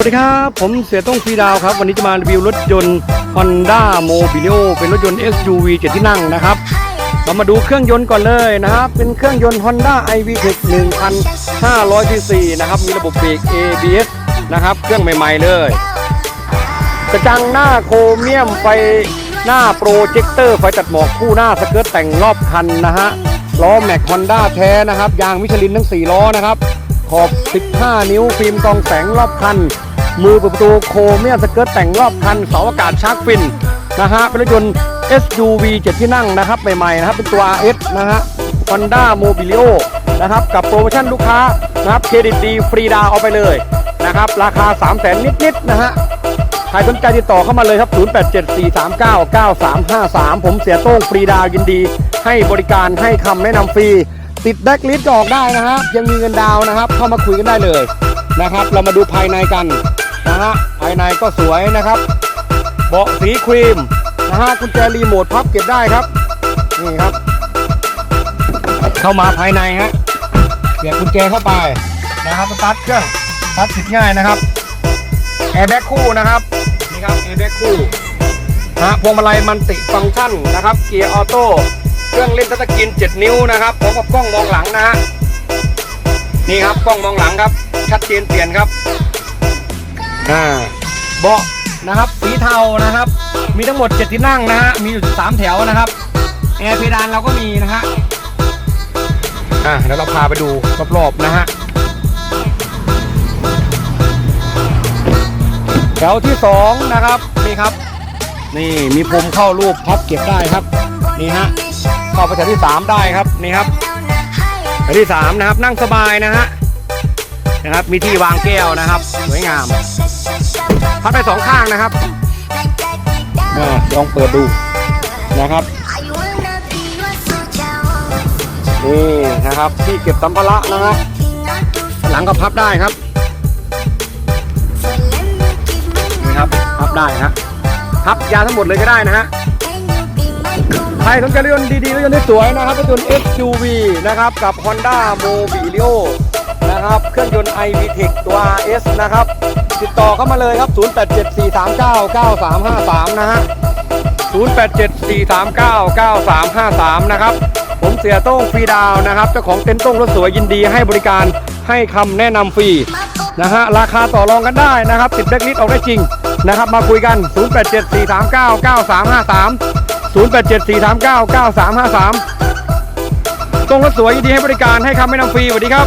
สวัสดีครับ ผมเสียต้องฟรีดาวครับ วันนี้จะมารีวิวรถยนต์ Honda m o b i l i o เป็นรถยนต์ SUV 7 ที่นั่งนะครับ เรามาดูเครื่องยนต์ก่อนเลยนะครับ เป็นเครื่องยนต์ Honda iVTEC 1,500 cc นะครับ มีระบบเบรก ABS นะครับ เครื่องใหม่ ๆ เลย กระจังหน้าโครเมียมไฟหน้าโปรเจคเตอร์ไฟตัดหมอกคู่หน้าสเกิร์ตแต่งรอบคันนะฮะ ล้อแม็กฮอนด้าแท้นะครับ ยางมิชลินทั้ง 4 ล้อนะครับ ขอบ 15 นิ้วฟิล์มกองแสงรอบคัน มือเปิดประตูโครเมียสเกิร์ตแต่งรอบคันเสาอากาศชาร์กฟินนะฮะเป็นรถยนต์ SUV 7 ที่นั่งนะครับใหม่ๆนะครับเป็นตัว RS นะฮะ Honda Mobilio นะครับกับโปรโมชั่นลูกค้านะครับเครดิตดีฟรีดาวเอาไปเลยนะครับราคา 3 0 0 0 0 0นิดๆนะฮะใครสนใจติดต่อเข้ามาเลยครับ 0874399353 ผมเสียโต้งฟรีดาวยินดี ให้บริการให้คำแนะนำฟรี ติดแบ็กลิสต์ก็ออกได้นะฮะยังมีเงินดาวนะครับ เข้ามาคุยกันได้เลยนะครับ เรามาดูภายในกัน นะฮะภายในก็สวยนะครับ เบาะสีครีมนะฮะกุญแจรีโมทพับเก็บได้ครับ นี่ครับ เข้ามาภายในฮะเสียบกุญแจเข้าไปนะครับสตาร์ทเครื่องสตาร์ทติดง่ายนะครับแอร์แบ็กคู่นะครับนี่ครับแอร์แบ็กคู่นะฮะพวงมาลัยมันติฟังก์ชันนะครับ เกียร์ออโต้เครื่องเล่นทัชสกรีน7 นิ้วนะครับพร้อมกับกล้องมองหลังนะฮะนี่ครับกล้องมองหลังครับ ชัดเจนเปลี่ยนครับ อ่าเบาะนะครับสีเทานะครับ มีทั้งหมด 7 ที่นั่งนะฮะมีอยู่3แถวนะครับแอร์เพดานเราก็มีนะฮะอ่าเดี๋ยวเราพาไปดูรอบๆนะฮะแถวที่สองนะครับนี่ครับ นี่มีพรมเข้ารูปพับเก็บได้ครับนี่ฮะเข้าไปแถวที่สามได้ครับนี่ครับแถวที่สามนะครับนั่งสบายนะฮะนะครับมีที่วางแก้วนะครับสวยงาม พับได้สองข้างนะครับอ่าลองเปิดดูนะครับนี่นะครับที่เก็บสัมภาระนะฮะหลังก็พับได้ครับนี่ครับพับได้ฮะพับยาวทั้งหมดเลยก็ได้นะฮะใครสนใจรถยนต์ดีๆรถยนต์ที่สวยนะครับรถยนต์ SUV นะครับกับ Honda Mobilio นะครับเครื่องยนต์ iVTEC ตัว RS นะครับ ติดต่อเข้ามาเลยครับ 0874399353 นะฮะ 0874399353 นะครับ ผมเสียโต้งฟรีดาวนะครับเจ้าของเต็นท์โต้งรถสวยยินดีให้บริการให้คำแนะนำฟรีนะฮะราคาต่อรองกันได้นะครับติดแบล็คลิสต์ออกได้จริงนะครับมาคุยกัน 0874399353 0874399353 ตรงรถสวยยินดีให้บริการให้คำแนะนำฟรีสวัสดีครับ